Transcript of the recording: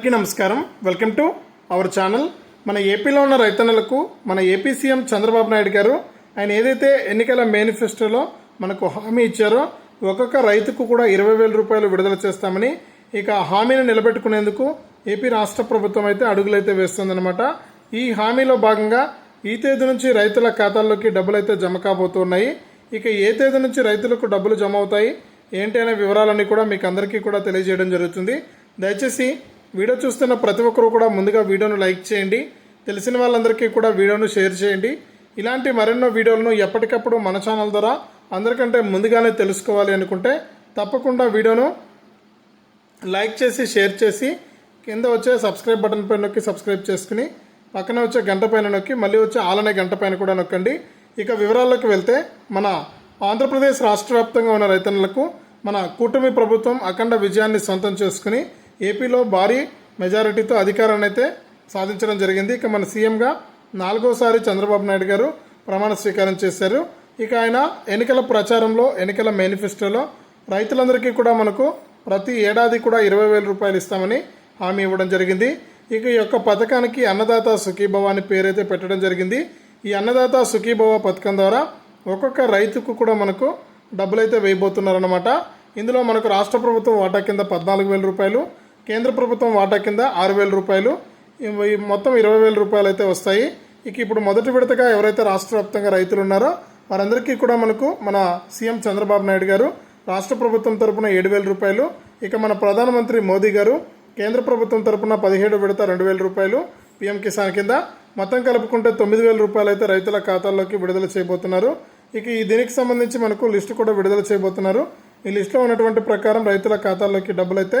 అందరికీ నమస్కారం. Welcome to our channel. మన ఏపీలో ఉన్న రైతన్నలకు మన ఏపీ సీఎం చంద్రబాబు నాయుడు గారు ఆయన ఏదైతే ఎన్నికల మేనిఫెస్టోలో మనకు హామీ ఇచ్చారో ఒక్కొక్క రైతుకు కూడా ఇరవై వేల రూపాయలు విడుదల చేస్తామని ఇక హామీని నిలబెట్టుకునేందుకు ఏపీ రాష్ట్ర ప్రభుత్వం అయితే అడుగులైతే వేస్తుందన్నమాట. ఈ హామీలో భాగంగా ఈ తేదీ నుంచి రైతుల ఖాతాల్లోకి డబ్బులు అయితే జమ కాబోతున్నాయి. ఇక ఏ తేదీ నుంచి రైతులకు డబ్బులు జమ అవుతాయి? ఏంటి అనే వివరాలన్నీ కూడా మీకు అందరికీ కూడా తెలియజేయడం జరుగుతుంది. దయచేసి వీడియో చూస్తున్న ప్రతి ఒక్కరూ కూడా ముందుగా వీడియోను లైక్ చేయండి. తెలిసిన వాళ్ళందరికీ కూడా వీడియోను షేర్ చేయండి. ఇలాంటి మరెన్నో వీడియోలను ఎప్పటికప్పుడు మన ఛానల్ ద్వారా అందరికంటే ముందుగానే తెలుసుకోవాలి అనుకుంటే తప్పకుండా వీడియోను లైక్ చేసి షేర్ చేసి కింద వచ్చే సబ్స్క్రైబ్ బటన్ పైన నొక్కి సబ్స్క్రైబ్ చేసుకుని పక్కన వచ్చే గంట పైన నొక్కి మళ్ళీ వచ్చే ఆలనే గంట పైన కూడా నొక్కండి. ఇక వివరాల్లోకి వెళ్తే మన ఆంధ్రప్రదేశ్ రాష్ట్ర వ్యాప్తంగా ఉన్న రైతన్నులకు మన కూటమి ప్రభుత్వం అఖండ విజయాన్ని సొంతం చేసుకుని ఏపీలో భారీ మెజారిటీతో అధికారాన్ని అయితే సాధించడం జరిగింది. ఇక మన సీఎంగా నాలుగోసారి చంద్రబాబు నాయుడు గారు ప్రమాణ స్వీకారం చేశారు. ఇక ఆయన ఎన్నికల ప్రచారంలో ఎన్నికల మేనిఫెస్టోలో రైతులందరికీ కూడా మనకు ప్రతి ఏడాది కూడా ఇరవై వేల రూపాయలు ఇస్తామని హామీ ఇవ్వడం జరిగింది. ఇక ఈ యొక్క పథకానికి అన్నదాత సుఖీభవ అని పేరైతే పెట్టడం జరిగింది. ఈ అన్నదాత సుఖీభవ పథకం ద్వారా ఒక్కొక్క రైతుకు కూడా మనకు డబ్బులైతే వేయబోతున్నారన్నమాట. ఇందులో మనకు రాష్ట్ర ప్రభుత్వం వాటా కింద పద్నాలుగు వేల రూపాయలు కేంద్ర ప్రభుత్వం వాటా కింద ఆరు వేల రూపాయలు. మొత్తం ఇరవై వేల రూపాయలు అయితే వస్తాయి. ఇక ఇప్పుడు మొదటి విడతగా ఎవరైతే రాష్ట్ర వ్యాప్తంగా రైతులు ఉన్నారో వారందరికీ కూడా మనకు మన సీఎం చంద్రబాబు నాయుడు గారు రాష్ట్ర ప్రభుత్వం తరపున ఏడు వేల రూపాయలు. ఇక మన ప్రధానమంత్రి మోదీ గారు కేంద్ర ప్రభుత్వం తరపున పదిహేడు విడత రెండు వేల రూపాయలు. పీఎం కిసాన్ కింద మొత్తం కలుపుకుంటే తొమ్మిది వేల రూపాయలు అయితే రైతుల ఖాతాల్లోకి విడుదల చేయబోతున్నారు. ఇక ఈ దీనికి సంబంధించి మనకు లిస్టు కూడా విడుదల చేయబోతున్నారు. ఈ లిస్టులో ఉన్నటువంటి ప్రకారం రైతుల ఖాతాల్లోకి డబ్బులు అయితే